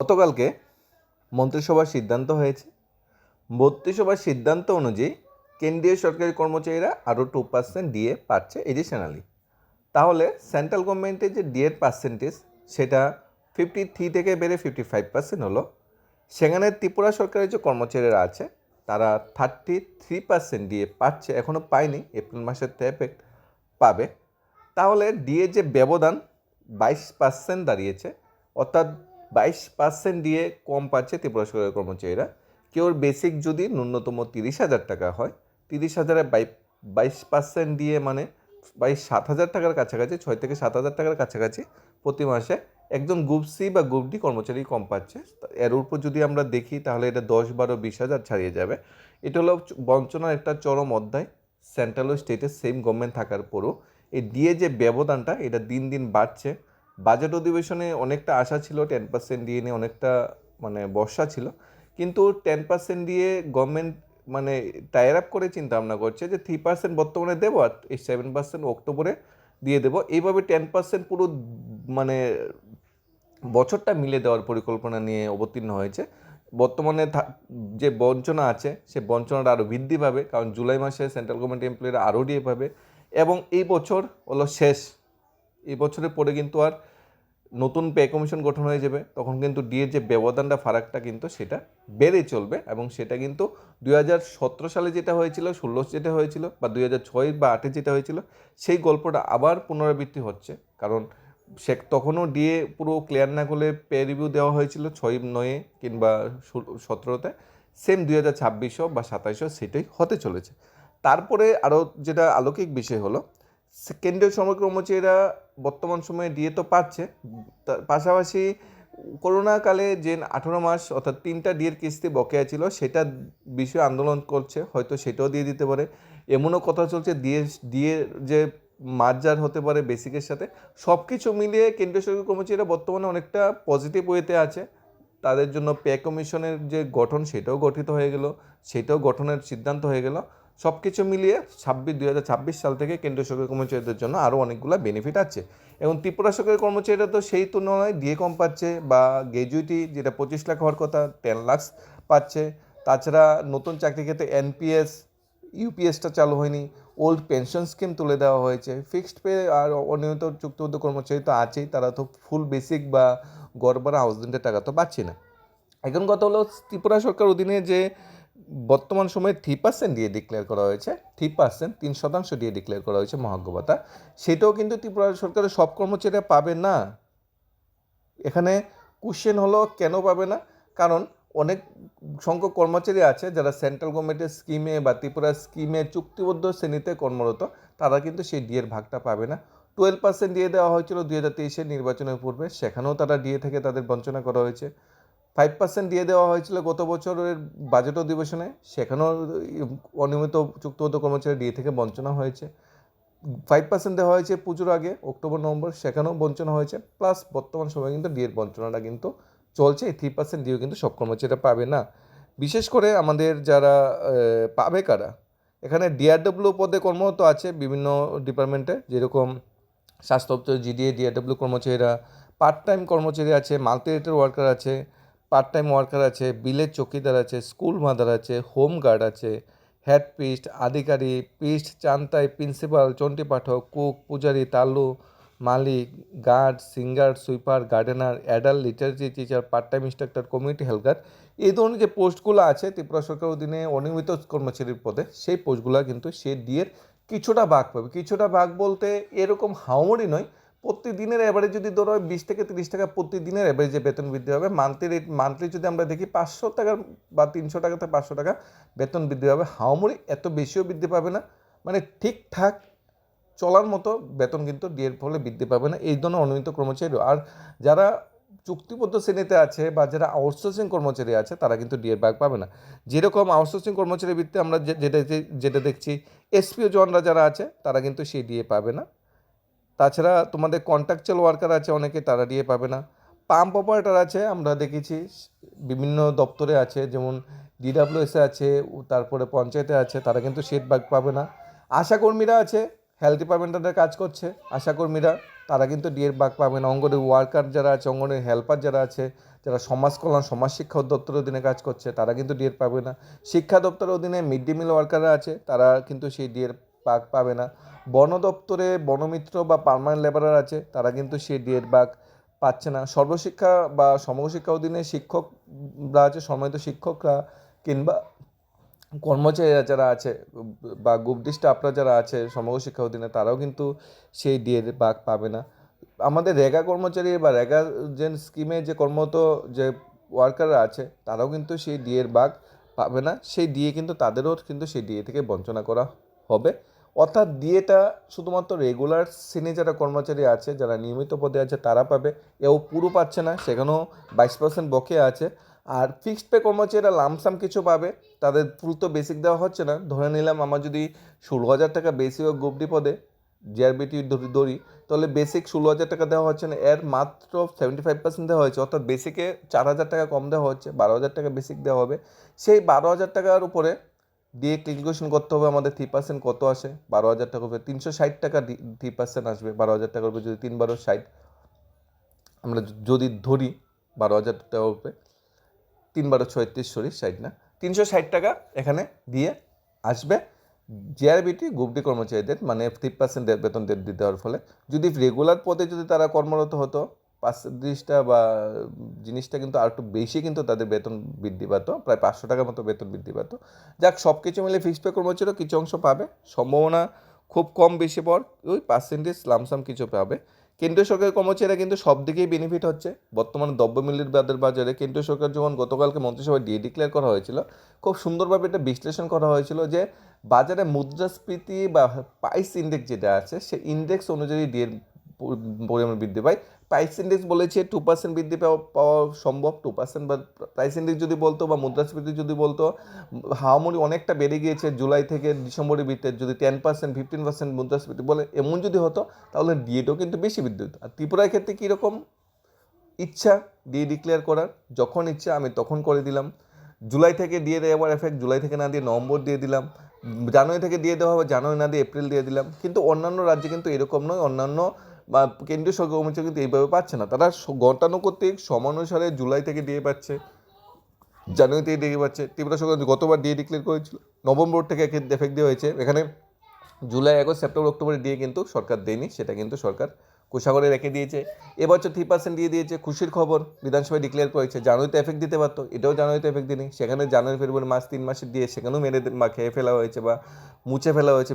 গতকালকে মন্ত্রিসভার সিদ্ধান্ত হয়েছে। মন্ত্রিসভার সিদ্ধান্ত অনুযায়ী কেন্দ্রীয় সরকারি কর্মচারীরা আরও টু পার্সেন্ট ডিএ পাচ্ছে এডিশনালি তাহলে সেন্ট্রাল গভর্নমেন্টের যে ডিএর পার্সেন্টেজ সেটা ফিফটি থ্রি থেকে বেড়ে ফিফটি ফাইভ পার্সেন্ট হলো। সেখানে ত্রিপুরা সরকারের যে কর্মচারীরা আছে, তারা থার্টি থ্রি পার্সেন্ট ডিএ পাচ্ছে এখনও পায়নি, এপ্রিল মাসের এফেক্ট পাবে। তাহলে ডিএ যে ব্যবধান, বাইশ পার্সেন্ট দাঁড়িয়েছে, অর্থাৎ বাইশ পার্সেন্ট দিয়ে কম পাচ্ছে ত্রিপুরা সরকারের কর্মচারীরা। কেউ বেসিক যদি ন্যূনতম তিরিশ হাজার টাকা হয়, তিরিশ হাজারে বাই, বাইশ পার্সেন্ট দিয়ে মানে বাইশ সাত হাজার টাকার কাছাকাছি, ছয় থেকে সাত হাজার টাকার কাছাকাছি প্রতি মাসে একজন গ্রুপ সি বা গ্রুপ ডি কর্মচারী কম পাচ্ছে। এর উপর যদি আমরা দেখি, তাহলে এটা দশ বারো বিশ হাজার ছাড়িয়ে যাবে। এটা হলো বঞ্চনার একটা চরম অধ্যায়। সেন্ট্রাল ও স্টেটের সেম গভর্নমেন্ট থাকার পরও এই দিয়ে যে ব্যবধানটা, এটা দিন দিন বাড়ছে। বাজেট অধিবেশনে অনেকটা আশা ছিল টেন পার্সেন্ট দিয়ে নিয়ে অনেকটা মানে বর্ষা ছিল। কিন্তু টেন পার্সেন্ট দিয়ে গভর্নমেন্ট মানে টায়ার আপ করে চিন্তা ভাবনা করছে যে থ্রি পার্সেন্ট বর্তমানে দেবো আর এই সেভেন পার্সেন্ট অক্টোবরে দিয়ে দেবো। এইভাবে টেন পার্সেন্ট পুরো মানে বছরটা মিলে দেওয়ার পরিকল্পনা নিয়ে অবতীর্ণ হয়েছে। বর্তমানে যে বঞ্চনা আছে, সে বঞ্চনাটা আরও বৃদ্ধি পাবে, কারণ জুলাই মাসে সেন্ট্রাল গভর্নমেন্ট এমপ্লয়িরা আরও ডিএ পাবে। এবং এই বছর হলো শেষ। এই বছরের পরে কিন্তু আর নতুন পে কমিশন গঠন হয়ে যাবে, তখন কিন্তু ডিএর যে ব্যবধানটা, ফারাকটা কিন্তু সেটা বেড়ে চলবে এবং সেটা কিন্তু দুই হাজার সতেরো সালে যেটা হয়েছিল, ষোলো যেটা হয়েছিল বা দুই ছয় বা আটে যেটা হয়েছিল, সেই গল্পটা আবার পুনরাবৃত্তি হচ্ছে। কারণ সে তখনও ডিএ পুরো ক্লিয়ার না করলে পে রিভিউ দেওয়া হয়েছিল ছয়, নয়ে কিংবা সতেরোতে। সেম দুই হাজার ছাব্বিশও বা সাতাইশও সেটাই হতে চলেছে। তারপরে আরও যেটা আলৌকিক বিষয় হলো কেন্দ্রীয় সমগ্র কর্মচারীরা বর্তমান সময়ে ডিএ তো পাচ্ছে। পাশাপাশি করোনাকালে যে আঠেরো মাস অর্থাৎ তিনটা ডিএর কিস্তি বকেয়া ছিল, সেটা বিষয়ে আন্দোলন করছে, হয়তো সেটাও দিয়ে দিতে পারে। এমনও কথা চলছে, ডিএ ডিএ যে মার্জার হতে পারে বেসিকের সাথে। সব কিছু মিলিয়ে কেন্দ্রীয় সরকার কর্মচারীরা বর্তমানে অনেকটা পজিটিভ ওয়েতে আছে। তাদের জন্য পে কমিশনের যে গঠন, সেটাও গঠিত হয়ে গেল, সেটাও গঠনের সিদ্ধান্ত হয়ে গেল। সব কিছু মিলিয়ে ছাব্বিশ, দুই হাজার ছাব্বিশ সাল থেকে কেন্দ্রীয় সরকারি কর্মচারীদের জন্য আরও অনেকগুলো বেনিফিট আছে। এবং ত্রিপুরা সরকারি কর্মচারীরা তো সেই তুলনায় ডিএ কম পাচ্ছে বা গ্র্যাজুইটি যেটা পঁচিশ লাখ হওয়ার কথা টেন লাখস পাচ্ছে। তাছাড়া নতুন চাকরি ক্ষেত্রে এনপিএস ইউপিএসটা চালু হয়নি। ওল্ড পেনশন স্কিম তুলে দেওয়া হয়েছে। ফিক্সড পে আর অনিয়মিত চুক্তিবদ্ধ কর্মচারী তো আছেই। তারা তো ফুল বেসিক বা গড় হাউস রেন্টের টাকা তো পাচ্ছি না। এখন কথা হলো ত্রিপুরা সরকার অধীনে যে বর্তমান সময়ে থ্রি পার্সেন্ট দিয়ে ডিক্লেয়ার করা হয়েছে থ্রি পার্সেন্ট তিন শতাংশ দিয়ে ডিক্লেয়ার করা হয়েছে মহাজ্ঞ ভাতা সেটাও কিন্তু ত্রিপুরা সরকারের সব কর্মচারীরা পাবে না। এখানে কোশ্চেন হলো কেন পাবে না? কারণ অনেক সংখ্যক কর্মচারী আছে যারা সেন্ট্রাল গভর্নমেন্টের স্কিমে বা ত্রিপুরা স্কিমে চুক্তিবদ্ধ শ্রেণীতে কর্মরত, তারা কিন্তু সেই ডিএর ভাগটা পাবে না। টুয়েলভ পার্সেন্ট দিয়ে দেওয়া হয়েছিল দু হাজার তেইশের নির্বাচনের পূর্বে, সেখানেও তারা ডিএ থেকে তাদের বঞ্চনা করা হয়েছে। ফাইভ পার্সেন্ট দিয়ে দেওয়া হয়েছিল গত বছরের বাজেট অধিবেশনে। সেখানেও অনিয়মিত চুক্তিবদ্ধ কর্মচারী ডিএ থেকে বঞ্চনা হয়েছে। ফাইভ পার্সেন্ট দেওয়া হয়েছে পুজোর আগে, অক্টোবর, নভেম্বর, সেখানেও বঞ্চনা হয়েছে। প্লাস বর্তমান সময়ে কিন্তু ডিএর বঞ্চনাটা কিন্তু চলছে। এই থ্রি পার্সেন্ট ডিও কিন্তু সব কর্মচারীরা পাবে না। বিশেষ করে আমাদের যারা পাবে কারা? এখানে ডিআরডব্লিউ পদে কর্মরত আছে বিভিন্ন ডিপার্টমেন্টে যেরকম স্বাস্থ্য দপ্তর জিডিএ ডিআরডব্লিউ কর্মচারীরা পার্ট টাইম কর্মচারী আছে মাল্টি রেটের ওয়ার্কার আছে পার্ট টাইম ওয়ার্কার আছে বিলের চৌকিদার আছে স্কুল মাদার আছে হোম গার্ড আছে হেড পিস্ট আধিকারিক পিস্ট চান্তাই প্রিন্সিপাল চন্ডী পাঠক কুক পূজারি, তালু, মালিক guard singer sweeper gardener adult literature teacher part time instructor community health guard এই ধরনের যে পোস্টগুলো আছে ত্রিপুরা সরকার অধীনে অনিয়মিত কর্মচারীর পদে, সেই পোস্টগুলো কিন্তু সে ডিএর কিছুটা ভাগ পাবে। কিছুটা ভাগ বলতে এরকম হাওমরি নয় প্রতিদিনের অ্যাভারেজ যদি ধরো বিশ থেকে তিরিশ টাকা প্রতিদিনের অ্যাভারেজে বেতন বৃদ্ধি হবে মান্থলি রেট মান্থলি যদি আমরা দেখি পাঁচশো টাকার বা তিনশো টাকা থেকে পাঁচশো টাকা বেতন বৃদ্ধি পাবে হাওমরি এত বেশিও বৃদ্ধি পাবে না। মানে ঠিকঠাক চলার মতো বেতন কিন্তু ডিএর ফলে বৃদ্ধি পাবে না। এই ধরনের অনিয়মিত কর্মচারী আর যারা চুক্তিবদ্ধ শ্রেণীতে আছে বা যারা আউটসোর্সিং কর্মচারী আছে, তারা কিন্তু ডিএর ভাগ পাবে না। যেরকম আউটসোর্সিং কর্মচারী ভিত্তিতে আমরা যেটা যেটা দেখছি এসপিও জনরা যারা আছে, তারা কিন্তু সেই ডিএ পাবে না। তাছাড়া তোমাদের কন্ট্রাকচুয়াল ওয়ার্কার আছে, অনেকে তারা ডিএ পাবে না। পাম্প অপারেটার আছে, আমরা দেখেছি, বিভিন্ন দপ্তরে আছে, যেমন ডিডাব্লিউএসে আছে তারপরে পঞ্চায়েতে আছে, তারা কিন্তু সেট ভাগ পাবে না। আশাকর্মীরা আছে হেলথ ডিপার্টমেন্টের কাজ করছে আশাকর্মীরা তারা কিন্তু ডিএর বাঘ পাবে না। অঙ্গনের ওয়ার্কার যারা আছে, অঙ্গনের হেল্পার যারা আছে, যারা সমাজ কল্যাণ, সমাজ শিক্ষা দপ্তরের অধীনে কাজ করছে, তারা কিন্তু ডিএর পাবে না। শিক্ষা দপ্তরের অধীনে মিড ডে মিল ওয়ার্কাররা আছে, তারা কিন্তু সেই ডিএর পাবে না। বন দপ্তরে বনমিত্র বা পার্মানেন্ট লেবারার আছে, তারা কিন্তু সেই ডিএর বাঘ পাচ্ছে না। সর্বশিক্ষা বা সমগ্র শিক্ষা অধীনে শিক্ষকরা আছে, সম্মানিত শিক্ষকরা কিংবা কর্মচারীরা যারা আছে বা গ্রুপ স্টাফরা যারা আছে সমগ্র শিক্ষা অধীনে, তারাও কিন্তু সেই ডিএর বাঘ পাবে না। আমাদের রেগা কর্মচারী বা রেগা যে স্কিমে যে কর্মরত যে ওয়ার্কাররা আছে, তারাও কিন্তু সেই ডিএর বাঘ পাবে না। সেই ডিএ কিন্তু তাদেরও কিন্তু সেই ডিএ থেকে বঞ্চনা করা হবে। অর্থাৎ ডিএটা শুধুমাত্র রেগুলার সিনে যারা কর্মচারী আছে, যারা নিয়মিত পদে আছে, তারা পাবে। এও পুরো পাচ্ছে না, সেখানেও বাইশ পার্সেন্ট বকে আছে। আর ফিক্সড পে কর্মচারীরা লামসাম কিছু পাবে, তাদের ফুল তো বেসিক দেওয়া হচ্ছে না। ধরে নিলাম আমার যদি ষোলো হাজার টাকা বেশি ও গ্রুপডি পদে জিআরবিটি ধরি ধরি, তাহলে বেসিক ষোলো হাজার টাকা দেওয়া হচ্ছে না। এর মাত্র সেভেন্টি ফাইভ পার্সেন্ট দেওয়া হয়েছে, অর্থাৎ বেসিকে চার হাজার টাকা কম দেওয়া হচ্ছে, বারো হাজার টাকা বেসিক দেওয়া হবে। সেই বারো হাজার টাকার উপরে দিয়ে ক্যালকুলেশন করতে হবে আমাদের থ্রি পার্সেন্ট কত আসে? বারো হাজার টাকা উপরে। তিনশো ষাট টাকা থ্রি পার্সেন্ট আসবে। বারো হাজার টাকার উপরে যদি তিন বারো ষাট, আমরা যদি ধরি বারো হাজার টাকা উপরে, তিন বারো ছয়ত্রিশ, সরি, ষাট না। তিনশো ষাট টাকা এখানে দিয়ে আসবে। জিআরবিটি গ্রুপডি কর্মচারীদের মানে থ্রি পার্সেন্ট বেতন দিতে দেওয়ার ফলে। যদি রেগুলার পদে যদি তারা কর্মরত হতো জিনিসটা বা, জিনিসটা কিন্তু আর একটু বেশি কিন্তু তাদের বেতন বৃদ্ধি পাতো, প্রায় পাঁচশো টাকার মতো বেতন বৃদ্ধি পাতো। যাক সব কিছু মিলে ফিক্সড পে কর্মচারীও কিছু অংশ পাবে। সম্ভাবনা খুব কম বেশি পর, ওই পার্সেন্টেজ লামসাম কিছু পাবে। কেন্দ্রীয় সরকারের কর্মচারীরা কিন্তু সব দিকেই বেনিফিট হচ্ছে। বর্তমানে দ্রব্যমূল্যের বাজার, বাজারে কেন্দ্রীয় সরকার যখন গতকালকে মন্ত্রিসভায় ডিএ ডিক্লেয়ার করা হয়েছিল, খুব সুন্দরভাবে এটা বিশ্লেষণ করা হয়েছিল যে, বাজারে মুদ্রাস্ফীতি বা প্রাইস ইন্ডেক্স যেটা আছে সেই ইন্ডেক্স অনুযায়ী ডিএর পরিমাণ বৃদ্ধি পায়। প্রাইস ইন্ডেক্স বলেছে টু পার্সেন্ট বৃদ্ধি পাওয়া সম্ভব টু পার্সেন্ট বা প্রাইস ইন্ডেক্স যদি বলতো বা মুদ্রাস্ফীতি যদি বলতো, হাওয়ামুড়ি অনেকটা বেড়ে গিয়েছে জুলাই থেকে ডিসেম্বরের ভিতরে যদি টেন পার্সেন্ট ফিফটিন পার্সেন্ট মুদ্রাস্ফীতি বলে এমন যদি হতো, তাহলে ডিএটাও কিন্তু বেশি বৃদ্ধি হতো। আর ত্রিপুরার ক্ষেত্রে কীরকম? ইচ্ছা ডিএ ডিক্লেয়ার করার, যখন ইচ্ছা আমি তখন করে দিলাম। জুলাই থেকে দিয়ে দেওয়ার এফেক্ট জুলাই থেকে না দিয়ে নভেম্বর দিয়ে দিলাম। জানুয়ারি থেকে দিয়ে দেওয়া হবে, জানুয়ারি না দিয়ে এপ্রিল দিয়ে দিলাম। কিন্তু অন্যান্য রাজ্যে কিন্তু এরকম নয়, অন্যান্য বা কেন্দ্রীয় সরকার কর্মচারী কিন্তু এইভাবে পাচ্ছে না। তারা গতানুগতিক সমানুসারে জুলাই থেকে দিয়ে পাচ্ছে, জানুয়ারি থেকে দিয়ে পাচ্ছে। ত্রিপুরা সরকার গতবার দিয়ে ডিক্লেয়ার করেছিল, নভেম্বর থেকে এফেক্ট দেওয়া হয়েছে। এখানে জুলাই, আগস্ট, সেপ্টেম্বর, অক্টোবরে দিয়ে কিন্তু সরকার দেয়নি, সেটা কিন্তু সরকার কোষাগরে রেখে দিয়েছে। এবছর থ্রি পার্সেন্ট দিয়ে দিয়েছে, খুশির খবর, বিধানসভায় ডিক্লেয়ার করেছে, জানুয়ারিতে এফেক্ট দিতে পারতো, এটাও জানুয়ারিতে এফেক্ট দিনি সেখানে জানুয়ারি, ফেব্রুয়ারি মাস তিন মাসে দিয়ে সেখানেও মেরে খেয়ে ফেলা হয়েছে বা মুছে ফেলা হয়েছে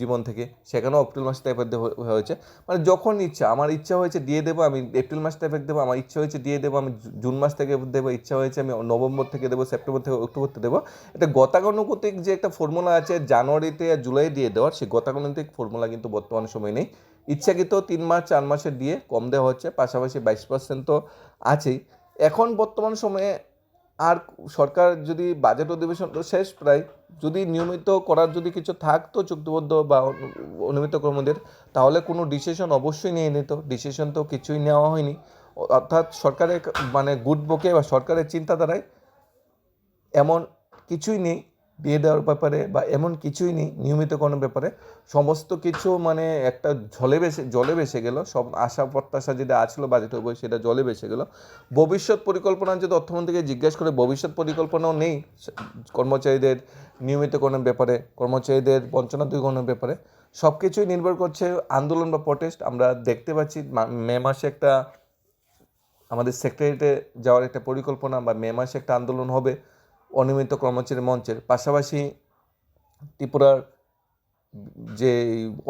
জীবন থেকে, সেখানেও এপ্রিল মাসে এফেক্ট হয়েছে। মানে যখন ইচ্ছা, আমার ইচ্ছা হয়েছে দিয়ে দেবো, আমি এপ্রিল মাস এফেক্ট দেবো, আমার ইচ্ছা হয়েছে দিয়ে দেবো, আমি জুন মাস থেকে দেবো, ইচ্ছা হয়েছে আমি নভেম্বর থেকে দেবো সেপ্টেম্বর থেকে অক্টোবর থেকে দেবো। এটা গতানুগতিক যে একটা ফর্মুলা আছে জানুয়ারিতে আর জুলাই দিয়ে দেওয়ার, সেই গতানুগতিক ফর্মুলা কিন্তু বর্তমান সময় নেই। ইচ্ছাকৃত তিন মাস, চার মাসে দিয়ে কম দেওয়া হচ্ছে, পাশাপাশি বাইশ পার্সেন্ট তো আছেই। এখন বর্তমান সময়ে আর সরকার যদি বাজেট অধিবেশন তো শেষ প্রায় যদি নিয়মিত করার যদি কিছু থাকতো চুক্তিবদ্ধ বা অনিয়মিত কর্মীদের, তাহলে কোনো ডিসিশন অবশ্যই নিয়ে নিত। ডিসিশন তো কিছুই নেওয়া হয়নি। অর্থাৎ সরকারের মানে গুড বকে বা সরকারের চিন্তাধারায় এমন কিছুই নেই দিয়ে দেওয়ার ব্যাপারে বা এমন কিছুই নেই, নিয়মিত কোনো ব্যাপারে। সমস্ত কিছু মানে একটা জলে বেসে জলে বেসে গেল। সব আশা, প্রত্যাশা যেটা আসলো বাজেট বই সেটা জলে বেসে গেল। ভবিষ্যৎ পরিকল্পনা যদি অর্থমন্ত্রীকে জিজ্ঞেস করে, ভবিষ্যৎ পরিকল্পনাও নেই কর্মচারীদের নিয়মিত কোনো ব্যাপারে, কর্মচারীদের বঞ্চনা দূরীকরণের ব্যাপারে। সব কিছুই নির্ভর করছে আন্দোলন বা প্রটেস্ট আমরা দেখতে পাচ্ছি মে মাসে একটা আমাদের সেক্রেটারিতে যাওয়ার একটা পরিকল্পনা বা মে মাসে একটা আন্দোলন হবে। অনিয়মিত কর্মচারী মঞ্চের পাশাপাশি ত্রিপুরার যে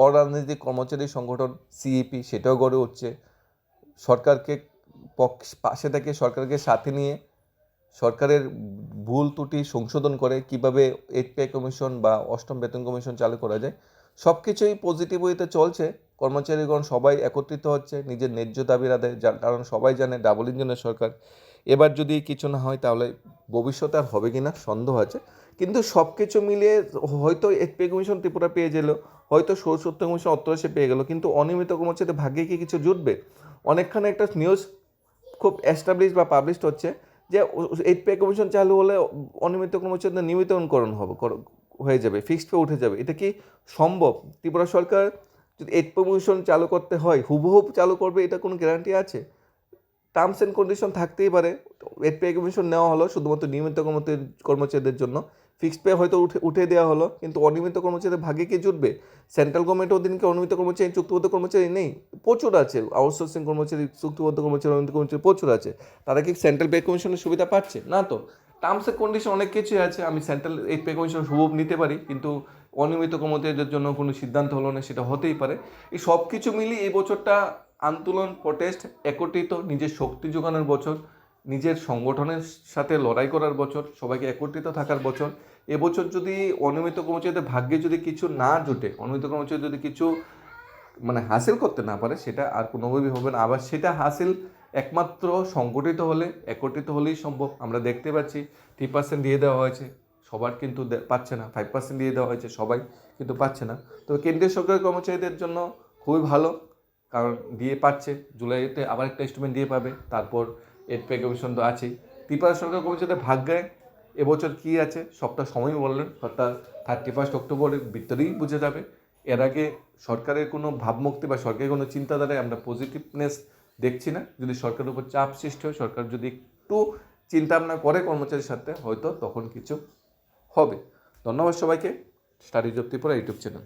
অরাজনৈতিক কর্মচারী সংগঠন সিইপি সেটাও গড়ে উঠছে। সরকারকে পক্ষ পাশে থেকে সরকারকে সাথে নিয়ে সরকারের ভুল ত্রুটি সংশোধন করে কীভাবে এইট কমিশন বা অষ্টম বেতন কমিশন চালু করা যায় সব কিছুই পজিটিভ ওয়েতে চলছে। কর্মচারীগণ সবাই একত্রিত হচ্ছে, নিজের ন্যায্য দাবির আদায় কারণ সবাই জানে ডাবল ইঞ্জিনের সরকার। এবার যদি কিছু না হয়, তাহলে ভবিষ্যতে আর হবে কি না সন্দেহ আছে। কিন্তু সব কিছু মিলিয়ে হয়তো এক পে কমিশন ত্রিপুরা পেয়ে গেল, হয়তো সত্য কমিশন অত্তরাশে পেয়ে গেল, কিন্তু অনিয়মিত কর্মচারীদের ভাগ্যে কি কিছু জুটবে? অনেকখানে একটা নিউজ খুব এস্টাবলিশ বা পাবলিশড হচ্ছে যে এইট পে কমিশন চালু হলে অনিয়মিত কর্মচারীদের নিয়মিতকরণ হবে হয়ে যাবে ফিক্সড পে উঠে যাবে। এটা কি সম্ভব? ত্রিপুরা সরকার যদি এইট প্রমোশন চালু করতে হয় হুবহুব চালু করবে, এটা কোনো গ্যারান্টি আছে? টার্মস অ্যান্ড কন্ডিশন থাকতেই পারে। এইট পে কমিশন নেওয়া হলো শুধুমাত্র নিয়মিত কর্মচারী, কর্মচারীদের জন্য। ফিক্সড পে হয়তো উঠে উঠে দেওয়া হলো, কিন্তু অনিয়মিত কর্মচারীদের ভাগে কে জুটবে? সেন্ট্রাল গভর্নমেন্ট অধীনকে অনিয়মিত কর্মচারী, চুক্তিবদ্ধ কর্মচারী নেই, প্রচুর আছে। আউটসোর্সিং কর্মচারী, চুক্তিবদ্ধ কর্মচারী, অনিয়মিত কর্মচারী প্রচুর আছে। তারা কি সেন্ট্রাল পে কমিশনের সুবিধা পাচ্ছে? না তো। টার্মস অ্যান্ড কন্ডিশন অনেক কিছুই আছে, আমি সেন্ট্রাল এই পে কমিশন হুবহুব নিতে পারি, কিন্তু অনিয়মিত কর্মচারীদের জন্য কোনো সিদ্ধান্ত হলো না, সেটা হতেই পারে। এই সব কিছু মিলিয়ে এই বছরটা আন্দোলন প্রটেস্ট একত্রিত নিজের শক্তি যোগানোর বছর, নিজের সংগঠনের সাথে লড়াই করার বছর, সবাইকে একত্রিত থাকার বছর, এবছর যদি অনিয়মিত কর্মচারীদের ভাগ্যে যদি কিছু না জোটে, অনিয়মিত কর্মচারী যদি কিছু মানে হাসিল করতে না পারে, সেটা আর কোনোভাবেই হবে না। আবার সেটা হাসিল একমাত্র সংগঠিত হলে, একত্রিত হলেই সম্ভব। আমরা দেখতে পাচ্ছি থ্রি পার্সেন্ট দিয়ে দেওয়া হয়েছে। সবার কিন্তু পাচ্ছে না। ফাইভ পার্সেন্ট দিয়ে দেওয়া হয়েছে। সবাই কিন্তু পাচ্ছে না। তবে কেন্দ্রীয় সরকারি কর্মচারীদের জন্য খুবই ভালো। কারণ দিয়ে পাচ্ছে, জুলাইতে আবার একটা স্টুডেন্ট দিয়ে পাবে, তারপর এড পে কমিশন তো আছেই। ত্রিপুরা সরকার কর্মচারীদের ভাগ্যে এবছর কী আছে সবটা সময় বললেন, অর্থাৎ থার্টি ফার্স্ট অক্টোবরের ভিতরেই বুঝে যাবে। এর আগে সরকারের কোনো ভাবমুক্তি বা সরকারের কোনো চিন্তাধারায় আমরা পজিটিভনেস দেখছি না। যদি সরকারের উপর চাপ সৃষ্টি হয়, সরকার যদি একটু চিন্তা ভাবনা করে কর্মচারীর সাথে, হয়তো তখন কিছু হবে। ধন্যবাদ সবাইকে। Study job Tripura YouTube channel